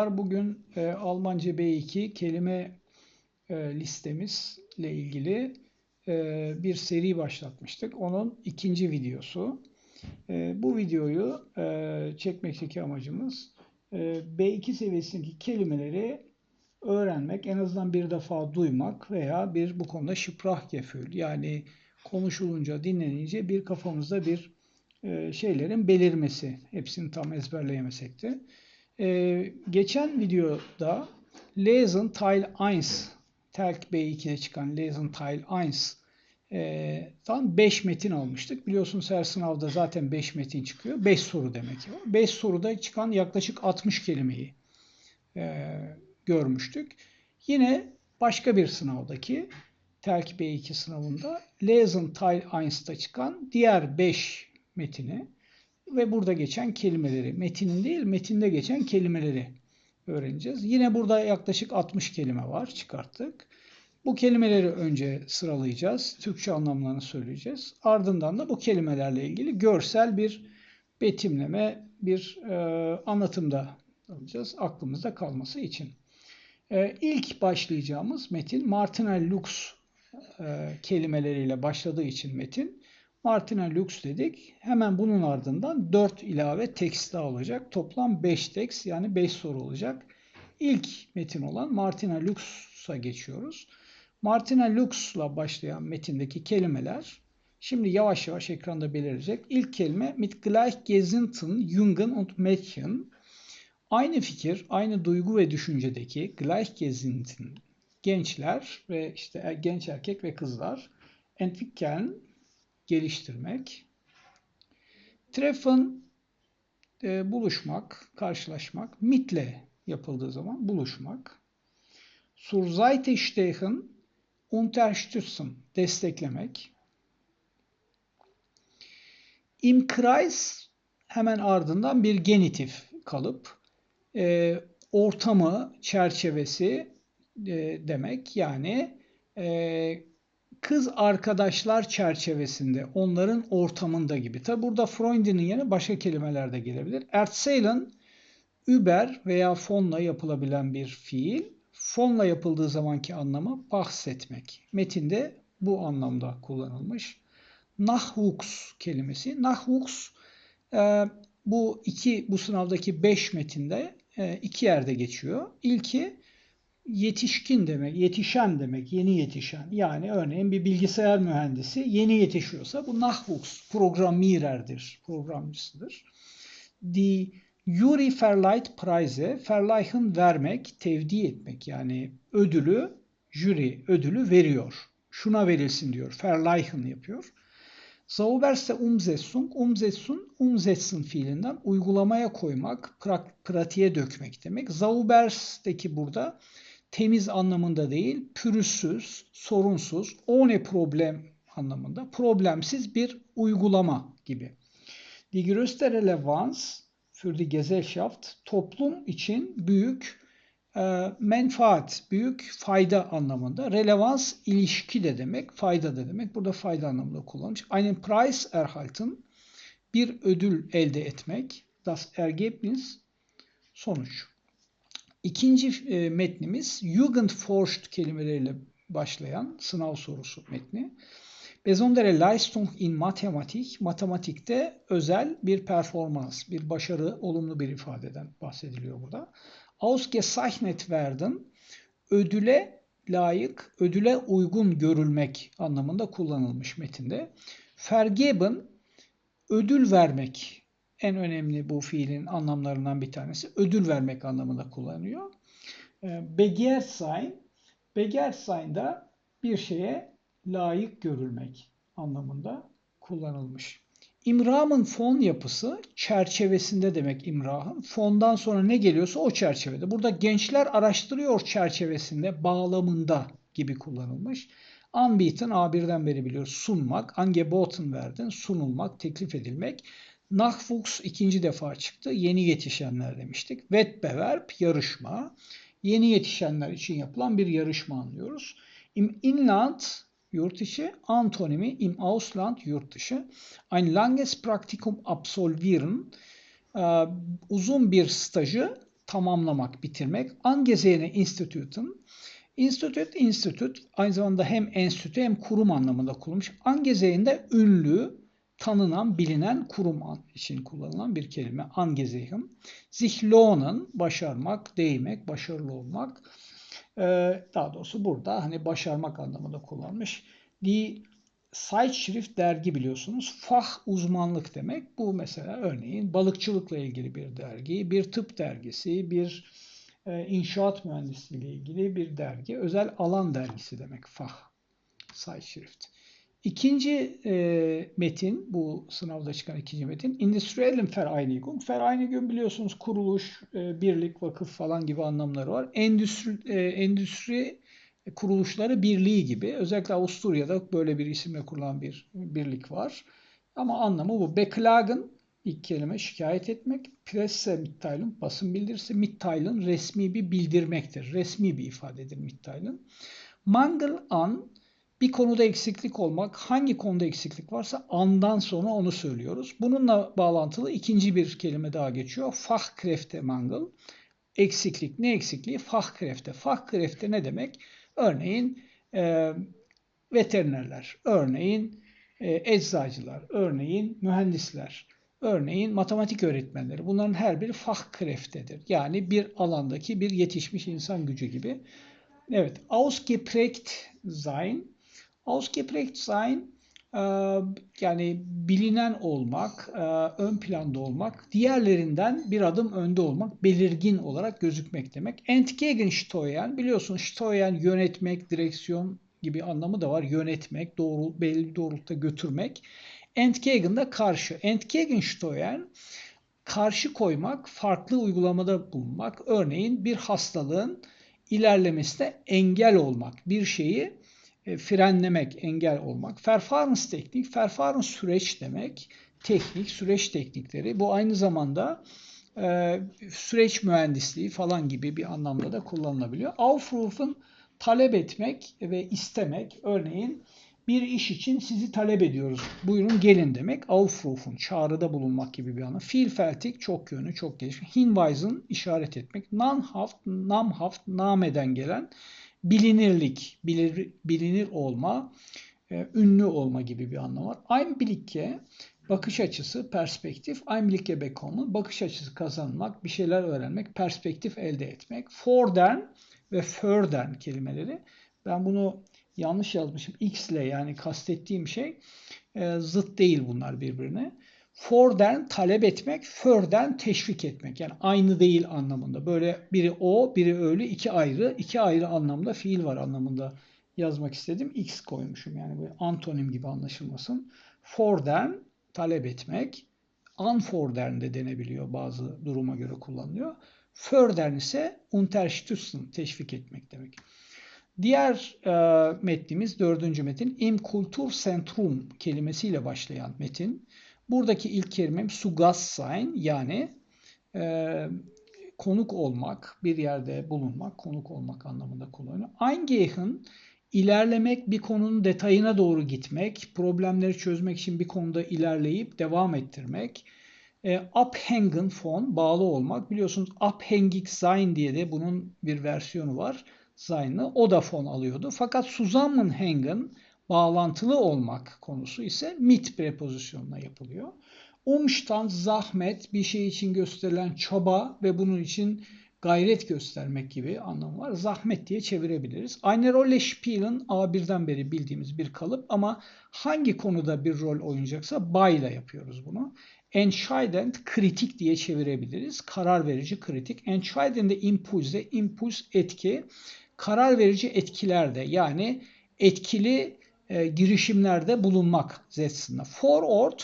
Merhabalar. Bugün e, Almanca B2 kelime e, listemizle ilgili e, bir seri başlatmıştık. Onun ikinci videosu. E, bu videoyu e, çekmekteki amacımız e, B2 seviyesindeki kelimeleri öğrenmek, en azından bir defa duymak veya bir bu konuda Sprachgefühl yani konuşulunca, dinlenince bir kafamızda bir e, şeylerin belirmesi. Hepsini tam ezberleyemesek de. Ee, geçen videoda Lesen Teil 1 Telk B2'de çıkan Lesen Teil 1 e, tam 5 metin almıştık. Biliyorsunuz her sınavda zaten 5 metin çıkıyor. 5 soru demek. 5 soruda çıkan yaklaşık 60 kelimeyi e, görmüştük. Yine başka bir sınavdaki Telk B2 sınavında Lesen Teil 1'da çıkan diğer 5 metini ve burada geçen kelimeleri, metinin değil metinde geçen kelimeleri öğreneceğiz. Yine burada yaklaşık 60 kelime var çıkarttık. Bu kelimeleri önce sıralayacağız. Türkçe anlamlarını söyleyeceğiz. Ardından da bu kelimelerle ilgili görsel bir betimleme, bir e, anlatımda alacağız. Aklımızda kalması için. E, ilk başlayacağımız metin Martinel Lux e, kelimeleriyle başladığı için metin Martina Lux dedik. Hemen bunun ardından 4 ilave tekst daha olacak. Toplam 5 tekst yani 5 soru olacak. İlk metin olan Martina Lux'a geçiyoruz. Martina Lux'la başlayan metindeki kelimeler şimdi yavaş yavaş ekranda belirecek. İlk kelime mit gleichgesinnten Jungen und Mädchen. Aynı fikir, aynı duygu ve düşüncedeki gleichgesinnten gençler ve işte genç erkek ve kızlar entwickeln geliştirmek. Treffen e, buluşmak, karşılaşmak. Mitle yapıldığı zaman buluşmak. Zur Seite stehen, unterstützen, desteklemek. Im Kreis hemen ardından bir genitif kalıp e, ortamı, çerçevesi e, demek. Yani e, kız arkadaşlar çerçevesinde, onların ortamında gibi. Tabi burada Freund'in yerine başka kelimeler de gelebilir. Erzählen, über veya fonla yapılabilen bir fiil. Fonla yapıldığı zamanki anlamı bahsetmek. Metinde bu anlamda kullanılmış. Nachwuchs kelimesi. Nachwuchs e, bu iki bu sınavdaki beş metinde e, iki yerde geçiyor. İlki yetişkin demek, yetişen demek, yeni yetişen. Yani örneğin bir bilgisayar mühendisi yeni yetişiyorsa bu Nachwuchs programmiererdir, programcısıdır. Die Jury Verleiht Preise, verleihen vermek, tevdi etmek yani ödülü, jüri ödülü veriyor. Şuna verilsin diyor, verleihen yapıyor. Sauberste Umsetzung, Umsetzung, umsetzen fiilinden uygulamaya koymak, pratiğe dökmek demek. Sauberst'teki burada temiz anlamında değil, pürüzsüz, sorunsuz, ohne problem anlamında problemsiz bir uygulama gibi. Die größte Relevanz für die Gesellschaft toplum için büyük e, menfaat, büyük fayda anlamında. Relevans ilişki de demek, fayda da demek. Burada fayda anlamında kullanılmış. Einen Preis erhalten bir ödül elde etmek. Das Ergebnis sonuç. İkinci e, metnimiz Jugendforscht kelimeleriyle başlayan sınav sorusu metni. Besondere Leistung in Mathematik, matematikte özel bir performans, bir başarı, olumlu bir ifadeden bahsediliyor burada. Ausgezeichnet werden, ödüle layık, ödüle uygun görülmek anlamında kullanılmış metinde. Vergeben, ödül vermek en önemli bu fiilin anlamlarından bir tanesi. Ödül vermek anlamında kullanıyor. Begehrsein, Begehrsein da bir şeye layık görülmek anlamında kullanılmış. İmrah'ın fon yapısı çerçevesinde demek İmrah'ın. Fondan sonra ne geliyorsa o çerçevede. Burada gençler araştırıyor çerçevesinde, bağlamında gibi kullanılmış. Anbieten A1'den beri biliyoruz sunmak, angeboten verdin, sunulmak, teklif edilmek. Nachwuchs ikinci defa çıktı. Yeni yetişenler demiştik. Wettbewerb yarışma. Yeni yetişenler için yapılan bir yarışma anlıyoruz. Im Inland yurt içi, antonimi im Ausland yurt dışı. Ein langes Praktikum absolvieren uzun bir stajı tamamlamak, bitirmek. Angesehene Institute'un Institute, Institute aynı zamanda hem enstitü hem kurum anlamında kullanılmış. Angesehen'de ünlü, tanınan, bilinen kurum için kullanılan bir kelime. Angesehen. Sich başarmak, değmek, başarılı olmak. Ee, daha doğrusu burada hani başarmak anlamında kullanmış. Die Zeitschrift dergi biliyorsunuz. Fah uzmanlık demek. Bu mesela örneğin balıkçılıkla ilgili bir dergi, bir tıp dergisi, bir e, inşaat mühendisliği ile ilgili bir dergi. Özel alan dergisi demek Fah. Zeitschrift. İkinci e, metin, bu sınavda çıkan ikinci metin, Industriellen Vereinigung. Vereinigung biliyorsunuz kuruluş, e, birlik, vakıf falan gibi anlamları var. Endüstri, e, endüstri kuruluşları birliği gibi. Özellikle Avusturya'da böyle bir isimle kurulan bir birlik var. Ama anlamı bu. Beklagen ilk kelime şikayet etmek. Presse Mitteilung basın bildirisi. Mitteilung resmi bir bildirmektir. Resmi bir ifadedir Mitteilung. Mangel an bir konuda eksiklik olmak, hangi konuda eksiklik varsa andan sonra onu söylüyoruz. Bununla bağlantılı ikinci bir kelime daha geçiyor. Fachkräfte mangel. Eksiklik. Ne eksikliği? Fachkräfte. Fachkräfte ne demek? Örneğin e, veterinerler, örneğin e, eczacılar, örneğin mühendisler, örneğin matematik öğretmenleri. Bunların her biri Fachkräfte'dir. Yani bir alandaki bir yetişmiş insan gücü gibi. Evet, ausgeprägt sein. Ausgeprägt sein yani bilinen olmak, ön planda olmak, diğerlerinden bir adım önde olmak, belirgin olarak gözükmek demek. Entgegensteuern biliyorsunuz steuern yönetmek, direksiyon gibi anlamı da var. Yönetmek, doğru belli doğrultuda götürmek. Entgegen de karşı. Entgegensteuern karşı koymak, farklı uygulamada bulunmak. Örneğin bir hastalığın ilerlemesine engel olmak. Bir şeyi e, frenlemek, engel olmak. teknik, Verfahren süreç demek. Teknik, süreç teknikleri. Bu aynı zamanda e, süreç mühendisliği falan gibi bir anlamda da kullanılabiliyor. Aufrufen talep etmek ve istemek. Örneğin bir iş için sizi talep ediyoruz. Buyurun gelin demek. Aufrufen, çağrıda bulunmak gibi bir anlam. Vielfältig, çok yönlü, çok gelişmiş. Hinweisen, işaret etmek. Namhaft, namhaft, nameden gelen bilinirlik, bilir, bilinir olma, e, ünlü olma gibi bir anlam var. Einblicke bakış açısı, perspektif. Einblicke bekommen bakış açısı kazanmak, bir şeyler öğrenmek, perspektif elde etmek. Fordern ve fördern kelimeleri. Ben bunu yanlış yazmışım. X ile yani kastettiğim şey e, zıt değil bunlar birbirine. For'den talep etmek, för'den teşvik etmek. Yani aynı değil anlamında. Böyle biri o, biri öyle, iki ayrı, iki ayrı anlamda fiil var anlamında yazmak istedim. X koymuşum yani böyle antonim gibi anlaşılmasın. For'den talep etmek, unfordern de denebiliyor bazı duruma göre kullanılıyor. Fördern ise unterstützen, teşvik etmek demek. Diğer e, metnimiz dördüncü metin Im Kulturzentrum kelimesiyle başlayan metin. Buradaki ilk kelimem Sugassein yani e, konuk olmak, bir yerde bulunmak, konuk olmak anlamında kullanılıyor. Eingehen ilerlemek, bir konunun detayına doğru gitmek, problemleri çözmek için bir konuda ilerleyip devam ettirmek. E, abhängen von, bağlı olmak. Biliyorsunuz abhängig sein diye de bunun bir versiyonu var. Sein'ı. O da fon alıyordu. Fakat zusammenhängen, bağlantılı olmak konusu ise mit prepozisyonuna yapılıyor. Umstand, zahmet, bir şey için gösterilen çaba ve bunun için gayret göstermek gibi anlamı var. Zahmet diye çevirebiliriz. Eine Rolle spielen A1'den beri bildiğimiz bir kalıp ama hangi konuda bir rol oynayacaksa ile yapıyoruz bunu. Entscheidend kritik diye çevirebiliriz. Karar verici kritik. Entscheidend de impulse, impuls etki. Karar verici etkilerde yani etkili e, girişimlerde bulunmak zetsinde. Forward,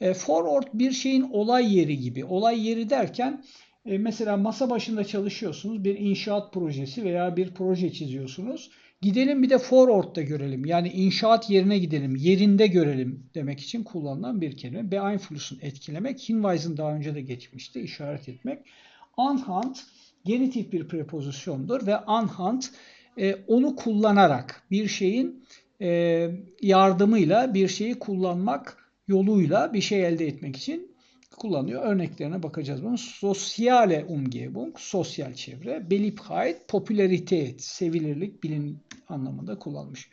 e, forward bir şeyin olay yeri gibi. Olay yeri derken e, mesela masa başında çalışıyorsunuz. Bir inşaat projesi veya bir proje çiziyorsunuz. Gidelim bir de forward'da görelim. Yani inşaat yerine gidelim, yerinde görelim demek için kullanılan bir kelime. Beeinflussen etkilemek. Hinweisen daha önce de geçmişti. işaret etmek. Anhand genitif bir prepozisyondur ve anhand e, onu kullanarak bir şeyin yardımıyla bir şeyi kullanmak yoluyla bir şey elde etmek için kullanıyor. Örneklerine bakacağız. Bunun sosyale Umgebung, sosyal çevre, Beliebtheit, popülariteit, sevilirlik, bilin anlamında kullanmış.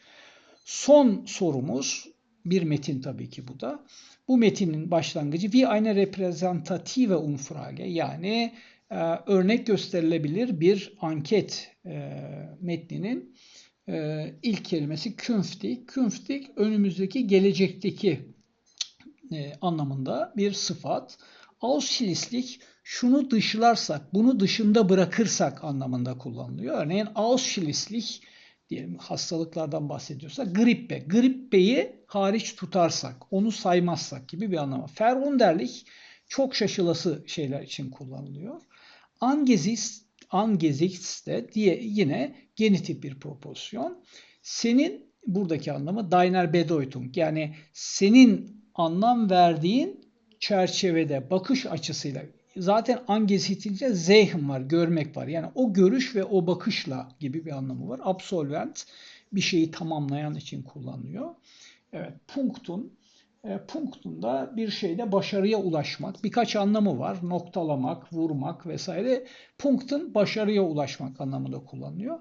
Son sorumuz, bir metin tabii ki bu da. Bu metinin başlangıcı wie eine repräsentative Umfrage yani e, örnek gösterilebilir bir anket e, metninin e, ilk kelimesi künftig. Künftig önümüzdeki gelecekteki e, anlamında bir sıfat. Ausschließlich şunu dışlarsak, bunu dışında bırakırsak anlamında kullanılıyor. Örneğin ausschließlich diyelim hastalıklardan bahsediyorsak grippe. Grippeyi hariç tutarsak, onu saymazsak gibi bir anlamı. Verwunderlich çok şaşılası şeyler için kullanılıyor. Angesichts, angesichts de diye yine genitif bir propozisyon. Senin buradaki anlamı deiner Bedeutung yani senin anlam verdiğin çerçevede bakış açısıyla zaten angesitince zeyhim var, görmek var. Yani o görüş ve o bakışla gibi bir anlamı var. Absolvent bir şeyi tamamlayan için kullanılıyor. Evet, punktun punktunda bir şeyde başarıya ulaşmak. Birkaç anlamı var. Noktalamak, vurmak vesaire. Punktun başarıya ulaşmak anlamında kullanılıyor.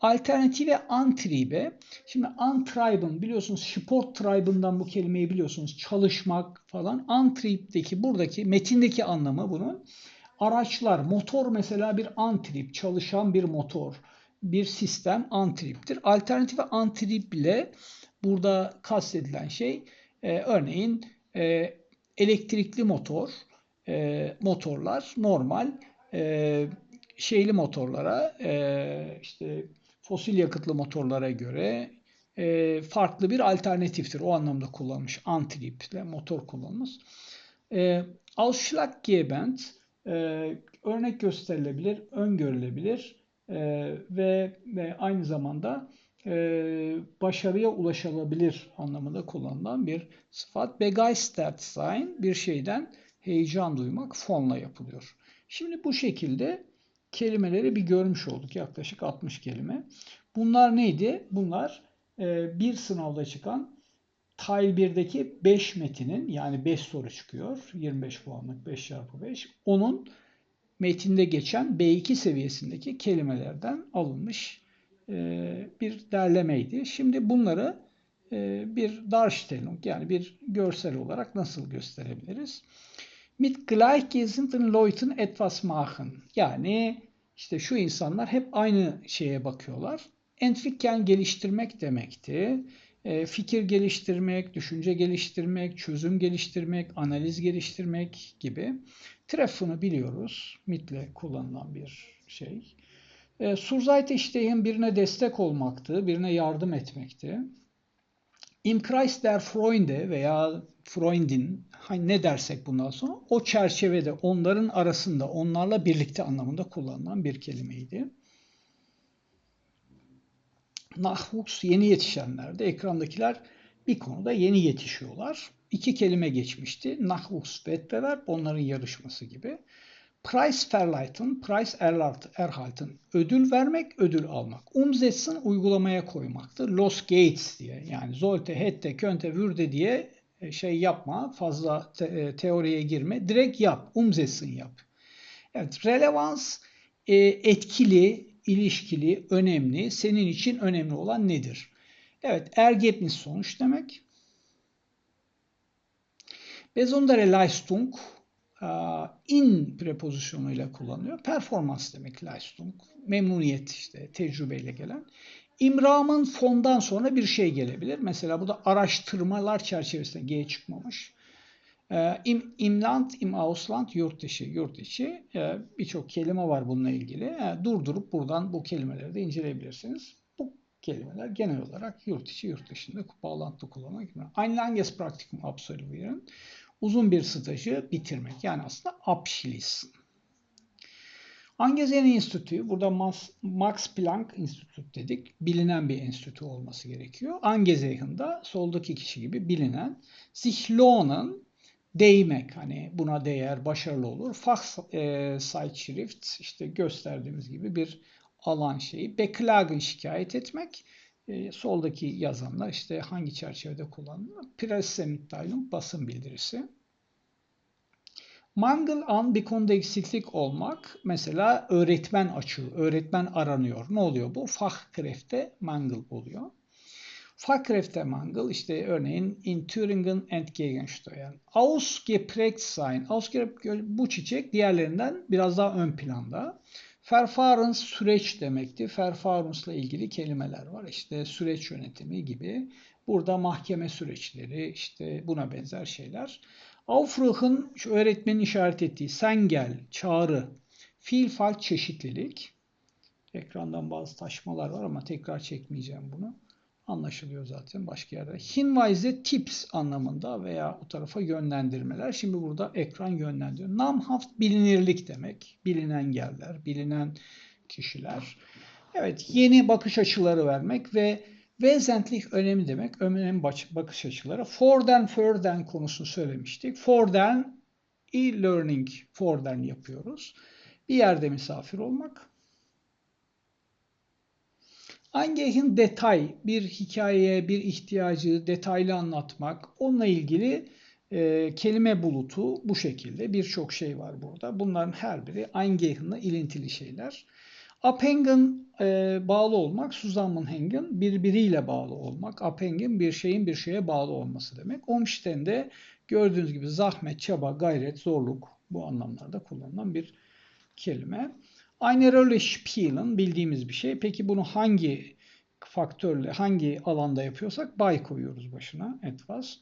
Alternatife antribe. Şimdi antreiben biliyorsunuz sport tribe'ından bu kelimeyi biliyorsunuz. Çalışmak falan. Antrieb'deki buradaki metindeki anlamı bunun. Araçlar, motor mesela bir antrieb, çalışan bir motor, bir sistem antrieb'tir. Alternatife antrieb ile burada kastedilen şey e, örneğin e, elektrikli motor, e, motorlar normal e, şeyli motorlara e, işte fosil yakıtlı motorlara göre e, farklı bir alternatiftir. O anlamda kullanmış antrip motor kullanılmış. E, Ausschlaggebend e, örnek gösterilebilir, öngörülebilir e, ve, ve aynı zamanda başarıya ulaşılabilir anlamında kullanılan bir sıfat. Begeistert sein bir şeyden heyecan duymak fonla yapılıyor. Şimdi bu şekilde kelimeleri bir görmüş olduk. Yaklaşık 60 kelime. Bunlar neydi? Bunlar e, bir sınavda çıkan Tile 1'deki 5 metinin yani 5 soru çıkıyor. 25 puanlık 5 çarpı 5. Onun metinde geçen B2 seviyesindeki kelimelerden alınmış e, bir derlemeydi. Şimdi bunları e, bir Darstellung yani bir görsel olarak nasıl gösterebiliriz? Mit gleichgesinnten Leuten etwas machen. Yani işte şu insanlar hep aynı şeye bakıyorlar. Entwicken geliştirmek demekti. E, fikir geliştirmek, düşünce geliştirmek, çözüm geliştirmek, analiz geliştirmek gibi. Treffen'ı biliyoruz. MIT'le kullanılan bir şey. E, Surzeit işteyin birine destek olmaktı, birine yardım etmekti. Im Kreis der Freunde veya Freundin hani ne dersek bundan sonra o çerçevede onların arasında onlarla birlikte anlamında kullanılan bir kelimeydi. Nachwuchs yeni yetişenlerde ekrandakiler bir konuda yeni yetişiyorlar. İki kelime geçmişti. Nachwuchs Wettbewerb onların yarışması gibi. Preisverleiten, Preis erhalten, ödül vermek, ödül almak. Umsetzen uygulamaya koymaktır. Los Gates diye yani Zolte, Hette, Könte, Würde diye e, şey yapma, fazla te, e, teoriye girme. Direkt yap, umsetzen yap. Evet, relevans e, etkili, ilişkili, önemli, senin için önemli olan nedir? Evet, ergebnis sonuç demek. Besondere Leistung in prepozisyonuyla kullanıyor. Performans demek Leistung. Memnuniyet işte tecrübeyle gelen. İmramın fondan sonra bir şey gelebilir. Mesela bu da araştırmalar çerçevesinde G çıkmamış. İm, imland, im Ausland, yurt dışı, yurt içi birçok kelime var bununla ilgili. Durdurup buradan bu kelimeleri de inceleyebilirsiniz. Bu kelimeler genel olarak yurt içi, yurt dışında bağlantılı kullanmak. Einlanges Praktikum absolvieren uzun bir stajı bitirmek. Yani aslında Abschließen. Angezen Enstitü, burada Max Planck Enstitü dedik. Bilinen bir enstitü olması gerekiyor. Angezehn'da soldaki kişi gibi bilinen. Sich değmek hani buna değer, başarılı olur. Fachzeitschrift işte gösterdiğimiz gibi bir alan şeyi. Beklagen şikayet etmek. E, soldaki yazanlar işte hangi çerçevede kullanılıyor? Pressemitteilung basın bildirisi. Mangel an bir konuda eksiklik olmak. Mesela öğretmen açığı, öğretmen aranıyor. Ne oluyor bu? Fachkräfte Mangel oluyor. Fachkräfte Mangel işte örneğin in Thüringen entgegensteuern. Ausgeprägt sein. Ausgeprägt bu çiçek diğerlerinden biraz daha ön planda. Verfahrens süreç demekti. Verfahrens'la ilgili kelimeler var. İşte süreç yönetimi gibi. Burada mahkeme süreçleri, işte buna benzer şeyler. Aufruch'un şu öğretmenin işaret ettiği sen gel, çağrı, fiilfalt çeşitlilik. Ekrandan bazı taşmalar var ama tekrar çekmeyeceğim bunu. Anlaşılıyor zaten başka yerde. Hinweise tips anlamında veya o tarafa yönlendirmeler. Şimdi burada ekran yönlendiriyor. Namhaft bilinirlik demek. Bilinen yerler, bilinen kişiler. Evet, yeni bakış açıları vermek ve Wesentlich önemli demek. Önemli bakış açıları. For'dan further'den konusunu söylemiştik. For'dan e-learning for'dan yapıyoruz. Bir yerde misafir olmak. Angeh'in detay, bir hikayeye, bir ihtiyacı detaylı anlatmak, onunla ilgili e, kelime bulutu bu şekilde birçok şey var burada. Bunların her biri Eingehen'la ilintili şeyler. Abhängen e, bağlı olmak, Zusammenhängen birbiriyle bağlı olmak. Abhängen bir şeyin bir şeye bağlı olması demek. Umständen de gördüğünüz gibi zahmet, çaba, gayret, zorluk bu anlamlarda kullanılan bir kelime. Eine Rolle spielen bildiğimiz bir şey. Peki bunu hangi faktörle, hangi alanda yapıyorsak bay koyuyoruz başına. Etwas.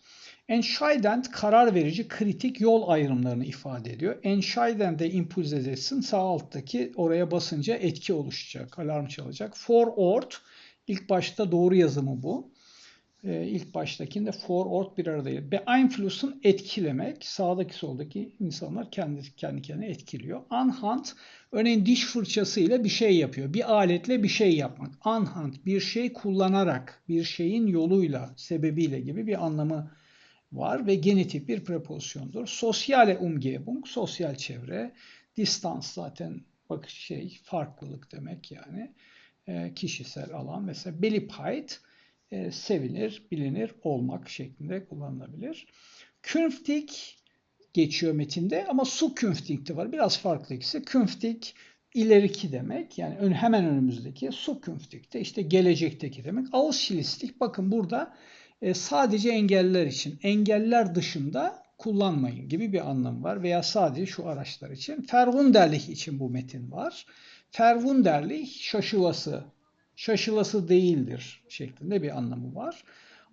Entscheidend karar verici kritik yol ayrımlarını ifade ediyor. Entscheidend de impuls edilsin sağ alttaki oraya basınca etki oluşacak, alarm çalacak. For ort ilk başta doğru yazımı bu. Ee, ilk baştakinde for ort bir arada. Beeinflussen etkilemek. Sağdaki soldaki insanlar kendi kendi kendine etkiliyor. Anhand örneğin diş fırçasıyla bir şey yapıyor. Bir aletle bir şey yapmak. Anhand bir şey kullanarak, bir şeyin yoluyla, sebebiyle gibi bir anlamı var ve genitif bir prepozisyondur. Sosyale umgebung, sosyal çevre, distans zaten bakış şey, farklılık demek yani. E, kişisel alan mesela Beliebheit e, sevilir, bilinir olmak şeklinde kullanılabilir. Künftig geçiyor metinde ama su künftig de var. Biraz farklı ikisi. Künftig ileriki demek. Yani ön, hemen önümüzdeki. Su künftig de işte gelecekteki demek. Ausschließlich bakın burada e, sadece engelliler için. Engeller dışında kullanmayın gibi bir anlam var. Veya sadece şu araçlar için. Verwunderlich için bu metin var. Verwunderlich şaşılası şaşılası değildir şeklinde bir anlamı var.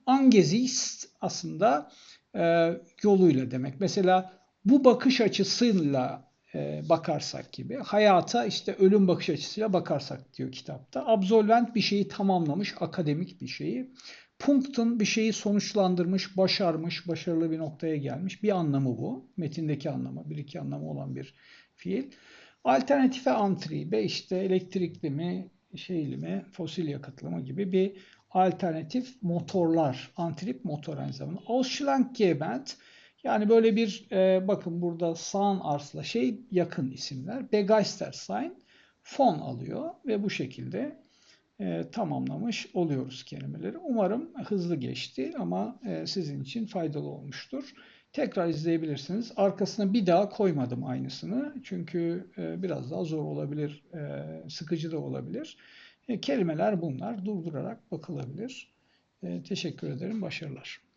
Angesichts aslında e, yoluyla demek. Mesela bu bakış açısıyla e, bakarsak gibi hayata işte ölüm bakış açısıyla bakarsak diyor kitapta. Absolvent bir şeyi tamamlamış, akademik bir şeyi. Punkt'un bir şeyi sonuçlandırmış, başarmış, başarılı bir noktaya gelmiş. Bir anlamı bu. Metindeki anlamı, bir iki anlamı olan bir fiil. Alternatife antribe işte elektrikli mi, şeyli mi, fosil yakıtlı mı gibi bir alternatif motorlar, antrip motor aynı zamanda. Ausschlaggebend yani böyle bir e, bakın burada sağın arsla şey yakın isimler. Begeistersein fon alıyor ve bu şekilde e, tamamlamış oluyoruz kelimeleri. Umarım hızlı geçti ama e, sizin için faydalı olmuştur. Tekrar izleyebilirsiniz. Arkasına bir daha koymadım aynısını. Çünkü e, biraz daha zor olabilir, e, sıkıcı da olabilir. E, kelimeler bunlar. Durdurarak bakılabilir. Teşekkür ederim. Başarılar.